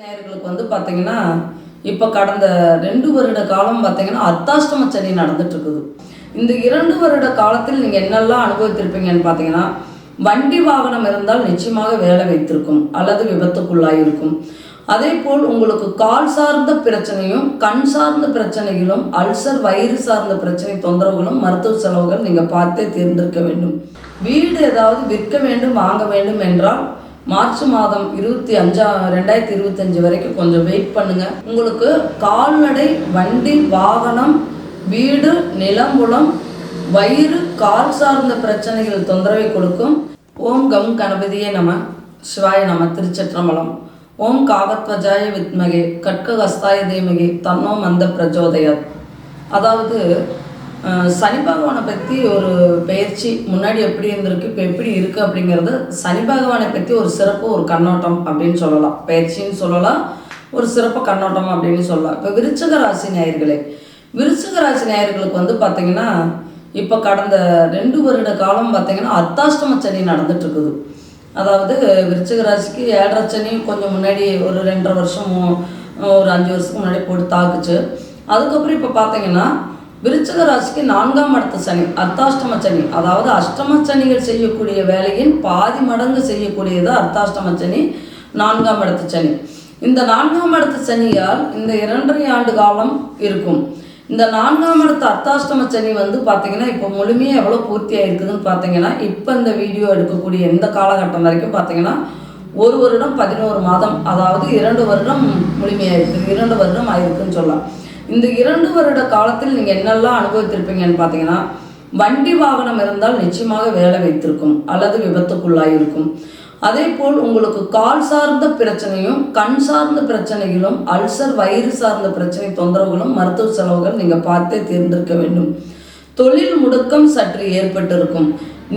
நேர்களுக்கு வந்து பார்த்தீங்கன்னா இப்போ கடந்த ரெண்டு வருட காலம் பார்த்தீங்கன்னா அர்த்தாஷ்டம சனி நடந்துட்டு இருக்குது இந்த இரண்டு வருட காலத்தில் நீங்கள் என்னெல்லாம் அனுபவித்திருப்பீங்கன்னு பார்த்தீங்கன்னா வண்டி வாகனம் இருந்தால் நிச்சயமாக வேலை வைத்திருக்கும் அல்லது விபத்துக்குள்ளாயிருக்கும். அதே போல் உங்களுக்கு கால் சார்ந்த பிரச்சனையும் கண் சார்ந்த பிரச்சனைகளும் அல்சர் வயிறு சார்ந்த பிரச்சனை தொந்தரவுகளும் மருத்துவ செலவுகள் நீங்கள் பார்த்தே தேர்ந்தெடுக்க வேண்டும். வீடு ஏதாவது விற்க வேண்டும் வாங்க வேண்டும் என்றால் மார்ச் மாதம் இருபத்தி அஞ்சா ரெண்டாயிரத்தி இருபத்தஞ்சு வரைக்கும் கொஞ்சம் வெயிட் பண்ணுங்க. உங்களுக்கு கால்நடை வண்டி வாகனம் வீடு நிலம்புலம் வயிறு கால் சார்ந்த பிரச்சனைகள் தொந்தரவை கொடுக்கும். ஓம் கம் கணபதியே நம சிவாய நம திருச்சிற்றம்பலம். ஓம் காகத்வஜாய வித்மகே கட்க ஹஸ்தாய தேமகே தன்னோ மந்த பிரஜோதயத். அதாவது சனி பகவானை பற்றி ஒரு பயிற்சி முன்னாடி எப்படி இருந்திருக்கு இப்போ எப்படி இருக்குது அப்படிங்கிறது சனி பகவானை பற்றி ஒரு சிறப்பு ஒரு கண்ணோட்டம் அப்படின்னு சொல்லலாம். பயிற்சின்னு சொல்லலாம் ஒரு சிறப்பு கண்ணோட்டம் அப்படின்னு சொல்லலாம். இப்போ விருச்சக ராசி நேயர்களே விருச்சக ராசி நேயர்களுக்கு வந்து பார்த்திங்கன்னா இப்போ கடந்த ரெண்டு வருட காலம் பார்த்திங்கன்னா அர்த்தாஷ்டம சனி நடந்துட்டுருக்குது. அதாவது விருச்சக ராசிக்கு ஏழரை சனி கொஞ்சம் முன்னாடி ஒரு ரெண்டரை வருஷம் ஒரு அஞ்சு வருஷத்துக்கு முன்னாடி போட்டு தாக்குச்சு. அதுக்கப்புறம் இப்போ பார்த்தீங்கன்னா விருச்சக ராசிக்கு நான்காம் இடத்து சனி அர்த்தாஷ்டம சனி. அதாவது அஷ்டம சனிகள் செய்யக்கூடிய வேலையின் பாதி மடங்கு செய்யக்கூடியது அர்த்தாஷ்டம சனி நான்காம் இடத்து சனி. இந்த நான்காம் இடத்து சனியால் இந்த இரண்டரை ஆண்டு காலம் இருக்கும். இந்த நான்காம் இடத்து அர்த்தாஷ்டம சனி வந்து பார்த்தீங்கன்னா இப்போ முழுமையாக எவ்வளோ பூர்த்தி ஆயிருக்குதுன்னு பார்த்தீங்கன்னா இப்போ இந்த வீடியோ எடுக்கக்கூடிய எந்த காலகட்டம் வரைக்கும் பார்த்தீங்கன்னா ஒரு வருடம் பதினோரு மாதம் அதாவது இரண்டு வருடம் முழுமையாயிருக்கு இரண்டு வருடம் ஆயிருக்குன்னு சொல்லலாம். இந்த இரண்டு வருட காலத்தில் நீங்கள் என்னெல்லாம் அனுபவித்திருப்பீங்கன்னு பார்த்தீங்கன்னா வண்டி வாகனம் இருந்தால் நிச்சயமாக வேலை வைத்திருக்கும் அல்லது விபத்துக்குள்ளாயிருக்கும். அதே போல் உங்களுக்கு கால் சார்ந்த பிரச்சனையும் கண் சார்ந்த பிரச்சனைகளும் அல்சர் வயிறு சார்ந்த பிரச்சனை தொந்தரவுகளும் மருத்துவ செலவுகள் நீங்கள் பார்த்தே தேர்ந்தெடுக்க வேண்டும். தொழில் முடக்கம் சற்று ஏற்பட்டிருக்கும்.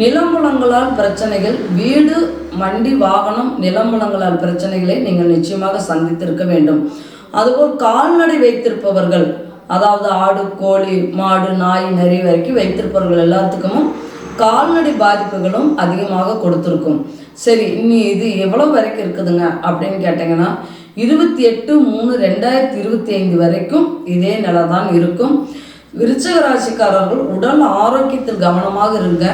நிலமுலங்களால் பிரச்சனைகள் வீடு வண்டி வாகனம் நிலமுலங்களால் பிரச்சனைகளை நீங்கள் நிச்சயமாக சந்தித்திருக்க வேண்டும். அதுபோல் கால்நடை வைத்திருப்பவர்கள் அதாவது ஆடு கோழி மாடு நாய் நரி வரைக்கும் வைத்திருப்பவர்கள் எல்லாத்துக்கும் கால்நடை பாதிப்புகளும் அதிகமாக கொடுத்துருக்கும். சரி இனி இது எவ்வளோ வரைக்கும் இருக்குதுங்க அப்படின்னு கேட்டிங்கன்னா இருபத்தி எட்டு மூணு ரெண்டாயிரத்தி இருபத்தி ஐந்து வரைக்கும் இதே நிலை தான் இருக்கும். விருச்சக ராசிக்காரர்கள் உடல் ஆரோக்கியத்தில் கவனமாக இருங்க.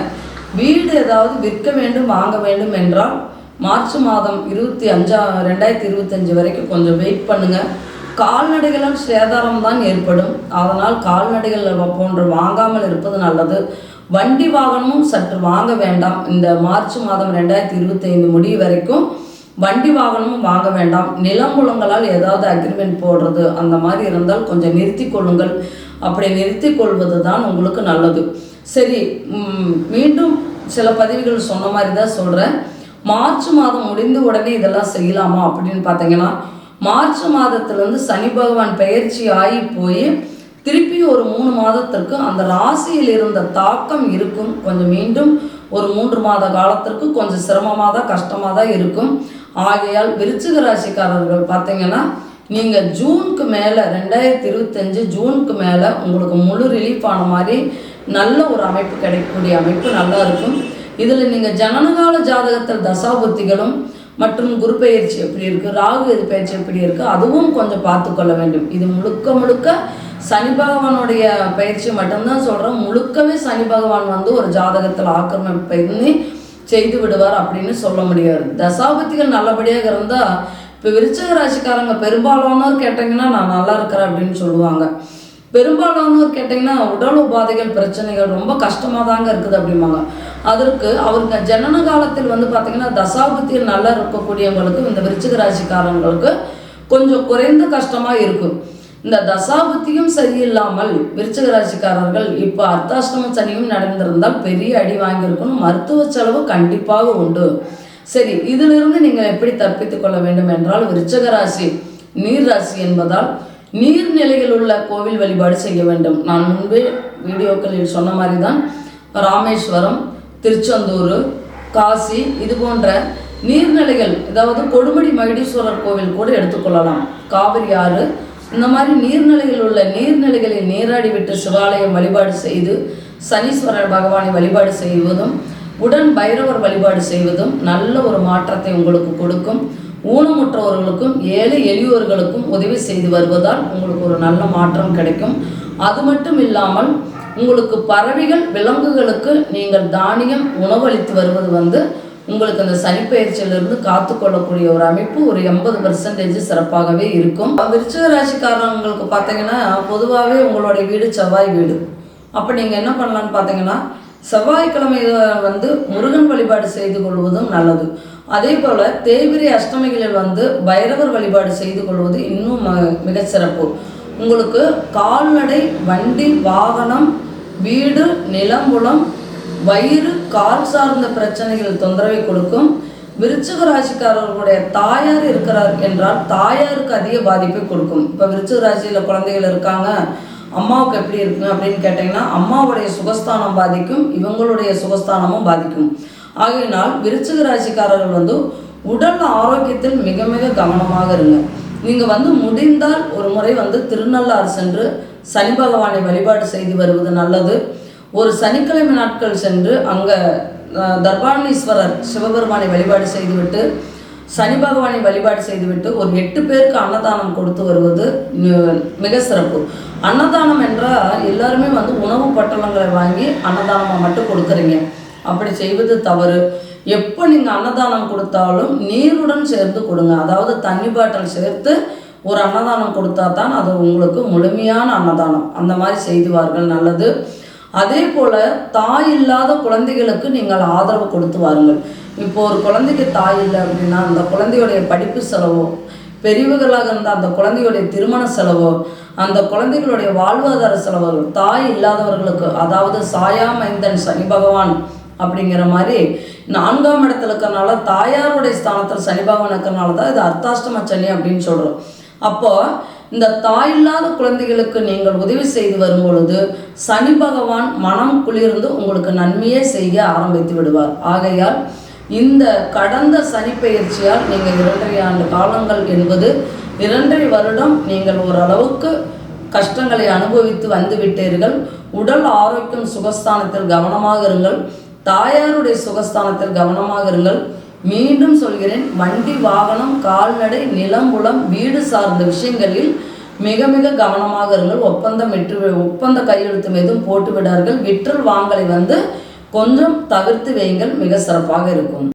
வீடு ஏதாவது விற்க வேண்டும் வாங்க வேண்டும் என்றால் மார்ச் மாதம் இருபத்தி அஞ்சா ரெண்டாயிரத்தி இருபத்தஞ்சு வரைக்கும் கொஞ்சம் வெயிட் பண்ணுங்கள் கால்நடைகளால் சேதாரம் தான் ஏற்படும். அதனால் கால்நடைகள் போன்று வாங்காமல் இருப்பது நல்லது. வண்டி வாகனமும் சற்று வாங்க வேண்டாம். இந்த மார்ச் மாதம் ரெண்டாயிரத்தி இருபத்தைந்து முடிவு வரைக்கும் வண்டி வாகனமும் வாங்க வேண்டாம். நிலமுலங்களால் ஏதாவது அக்ரிமெண்ட் போடுறது அந்த மாதிரி இருந்தால் கொஞ்சம் நிறுத்தி கொள்ளுங்கள். அப்படி நிறுத்தி கொள்வது தான் உங்களுக்கு நல்லது. சரி மீண்டும் சில பதிவுகள் சொன்ன மாதிரி தான் சொல்கிறேன் மார்ச் மாதம் முடிந்த உடனே இதெல்லாம் செய்யலாமா அப்படின்னு பார்த்தீங்கன்னா மார்ச் மாதத்துலேருந்து சனி பகவான் பெயர்ச்சி ஆகி போய் திருப்பி ஒரு மூணு மாதத்திற்கு அந்த ராசியில் இருந்த தாக்கம் இருக்கும். கொஞ்சம் மீண்டும் ஒரு மூன்று மாத காலத்திற்கு கொஞ்சம் சிரமமாக தான் கஷ்டமாக தான் இருக்கும். ஆகையால் விருச்சிக ராசிக்காரர்கள் பார்த்தீங்கன்னா நீங்கள் ஜூனுக்கு மேலே ரெண்டாயிரத்தி இருபத்தஞ்சு ஜூனுக்கு மேலே உங்களுக்கு முழு ரிலீஃப் ஆன மாதிரி நல்ல ஒரு அமைப்பு கிடைக்கக்கூடிய அமைப்பு நல்லா இருக்கும். இதில் நீங்கள் ஜனனகால ஜாதகத்தில் தசாபுத்திகளும் மற்றும் குரு பெயர்ச்சி எப்படி இருக்குது ராகு எது பெயர்ச்சி எப்படி இருக்குது அதுவும் கொஞ்சம் பார்த்து கொள்ள வேண்டும். இது முழுக்க முழுக்க சனி பகவானுடைய பயிற்சி மட்டும்தான் சொல்கிறோம் முழுக்கவே சனி பகவான் வந்து ஒரு ஜாதகத்தில் ஆக்கிரமிப்பு பண்ணி செய்து விடுவார் அப்படின்னு சொல்ல முடியாது. தசாபத்திகள் நல்லபடியாக இருந்தால் இப்போ விருச்சக ராசிக்காரங்க பெரும்பாலானோர் கேட்டிங்கன்னா நான் நல்லா இருக்கிறேன் அப்படின்னு சொல்லுவாங்க. பெரும்பாலானோர் கேட்டிங்கன்னா உடல் உபாதைகள் பிரச்சனைகள் ரொம்ப கஷ்டமாக தாங்க இருக்குது அப்படிம்பாங்க. அதற்கு அவருங்க ஜனன காலத்தில் வந்து பார்த்திங்கன்னா தசாபுத்தியில் நல்லா இருக்கக்கூடியவங்களுக்கு இந்த விருச்சிக ராசிக்காரங்களுக்கு கொஞ்சம் குறைந்த கஷ்டமாக இருக்கும் இந்த தசாபுத்தியும் சரியில்லாமல் விருச்சிக ராசிக்காரர்கள் இப்போ அர்த்தாஷ்டம சனியும் நடந்திருந்தால் பெரிய அடி வாங்கியிருக்கணும். மருத்துவ செலவு கண்டிப்பாக உண்டு. சரி இதிலிருந்து நீங்கள் எப்படி தப்பித்துக் கொள்ள வேண்டும் என்றால் விருச்சிக ராசி நீர் ராசி என்பதால் நீர்நிலையில் உள்ள கோவில் வழிபாடு செய்ய வேண்டும். நான் முன்பே வீடியோக்களில் சொன்ன மாதிரி தான் ராமேஸ்வரம் திருச்செந்தூர் காசி இது போன்ற நீர்நிலைகள் அதாவது கொடுமடி மகிடீஸ்வரர் கோவில் கூட எடுத்துக்கொள்ளலாம். காவிரி ஆறு இந்த மாதிரி நீர்நிலையில் உள்ள நீர்நிலைகளில் நீராடி விட்டு சிவாலயம் வழிபாடு செய்து சனீஸ்வரர் பகவானை வழிபாடு செய்வதும் உடன் பைரவர் வழிபாடு செய்வதும் நல்ல ஒரு மாற்றத்தை உங்களுக்கு கொடுக்கும். ஊனமுற்றவர்களுக்கும் ஏழை எளியோர்களுக்கும் உதவி செய்து வருவதால் உங்களுக்கு ஒரு நல்ல மாற்றம் கிடைக்கும். அது மட்டும் இல்லாமல் உங்களுக்கு பறவைகள் விலங்குகளுக்கு நீங்கள் தானியம் உணவளித்து வருவது வந்து உங்களுக்கு அந்த சனிப்பெயர்ச்சியிலிருந்து காத்துக்கொள்ளக்கூடிய ஒரு அமைப்பு ஒரு எண்பது பர்சன்டேஜ் சிறப்பாகவே இருக்கும். விருச்சிக ராசிக்காரங்களுக்கு பார்த்தீங்கன்னா பொதுவாகவே உங்களுடைய வீடு செவ்வாய் வீடு. அப்போ நீங்கள் என்ன பண்ணலான்னு பார்த்தீங்கன்னா செவ்வாய்க்கிழமை வந்து முருகன் வழிபாடு செய்து கொள்வதும் நல்லது. அதே போல் தேய்பிரை அஷ்டமிகளில் வந்து பைரவர் வழிபாடு செய்து கொள்வது இன்னும் ம- மிகச்சிறப்பு உங்களுக்கு கால்நடை வண்டி வாகனம் வீடு நிலம்புலம் வயிறு கால் சார்ந்த பிரச்சனைகள் தொந்தரவை கொடுக்கும். விருச்சிக ராசிக்காரர்களுடைய தாயார் இருக்கிறார் என்றால் தாயாருக்கு அதிக பாதிப்பை கொடுக்கும். இப்போ விருச்சிக ராசியில் குழந்தைகள் இருக்காங்க. அம்மாவுக்கு எப்படி இருக்குங்க அப்படின்னு கேட்டிங்கன்னா அம்மாவுடைய சுகஸ்தானம் பாதிக்கும் இவங்களுடைய சுகஸ்தானமும் பாதிக்கும். ஆகையினால் விருச்சிக ராசிக்காரர்கள் வந்து உடல் ஆரோக்கியத்தில் மிக மிக கவனமாக இருங்க. நீங்கள் வந்து முடிந்தால் ஒரு முறை வந்து திருநள்ளாறு சென்று சனி பகவானை வழிபாடு செய்து வருவது நல்லது. ஒரு சனிக்கிழமை நாட்கள் சென்று அங்கே தர்பாணீஸ்வரர் சிவபெருமானை வழிபாடு செய்துவிட்டு சனி பகவானை வழிபாடு செய்துவிட்டு ஒரு எட்டு பேருக்கு அன்னதானம் கொடுத்து வருவது மிக சிறப்பு. அன்னதானம் என்றால் எல்லாருமே வந்து உணவு பட்டலங்களை வாங்கி அன்னதானமாக மட்டும் கொடுக்குறீங்க. அப்படி செய்வது தவறு. எப்போ நீங்கள் அன்னதானம் கொடுத்தாலும் நீருடன் சேர்ந்து கொடுங்க. அதாவது தண்ணி பாட்டில் சேர்த்து ஒரு அன்னதானம் கொடுத்தா தான் அது உங்களுக்கு முழுமையான அன்னதானம். அந்த மாதிரி செய்துவார்கள் நல்லது. அதே போல் தாய் இல்லாத குழந்தைகளுக்கு நீங்கள் ஆதரவு கொடுத்து வாருங்கள். இப்போ ஒரு குழந்தைக்கு தாய் இல்லை அப்படின்னா அந்த குழந்தையுடைய படிப்பு செலவோ பெரியவர்களாக இருந்த அந்த குழந்தையுடைய திருமண செலவோ அந்த குழந்தைகளுடைய வாழ்வாதார செலவுகள் தாய் இல்லாதவர்களுக்கு அதாவது சாயா மைந்தன் சனி பகவான் அப்படிங்கிற மாதிரி நான்காம் இடத்துல இருக்கிறனால தாயாருடைய ஸ்தானத்தில் சனி பகவான் இருக்கறனால தான் இது அர்த்தாஷ்டம சனி அப்படின்னு சொல்கிறோம் அப்போது இந்த தாய் இல்லாத குழந்தைகளுக்கு நீங்கள் உதவி செய்து வரும் பொழுது சனி பகவான் மனம் குளிர்ந்து உங்களுக்கு நன்மையே செய்ய ஆரம்பித்து விடுவார். ஆகையால் இந்த கடந்த சனி பயிற்சியால் நீங்கள் இரண்டரை ஆண்டு காலங்கள் என்பது இரண்டரை வருடம் நீங்கள் ஓரளவுக்கு கஷ்டங்களை அனுபவித்து வந்து விட்டீர்கள். உடல் ஆரோக்கியம் சுகஸ்தானத்தில் கவனமாக இருங்கள். தாயாருடைய சுகஸ்தானத்தில் கவனமாக இருங்கள். மீண்டும் சொல்கிறேன் வண்டி வாகனம் கால்நடை நிலம்புலம் வீடு சார்ந்த விஷயங்களில் மிக மிக கவனமாக இருங்கள். ஒப்பந்தம் விட்டு ஒப்பந்த கையெழுத்து மீதும் போட்டு விடார்கள் விற்றல் வாங்கலை வந்து கொஞ்சம் தவிர்த்து வையுங்கள். மிக சிறப்பாக இருக்கும்.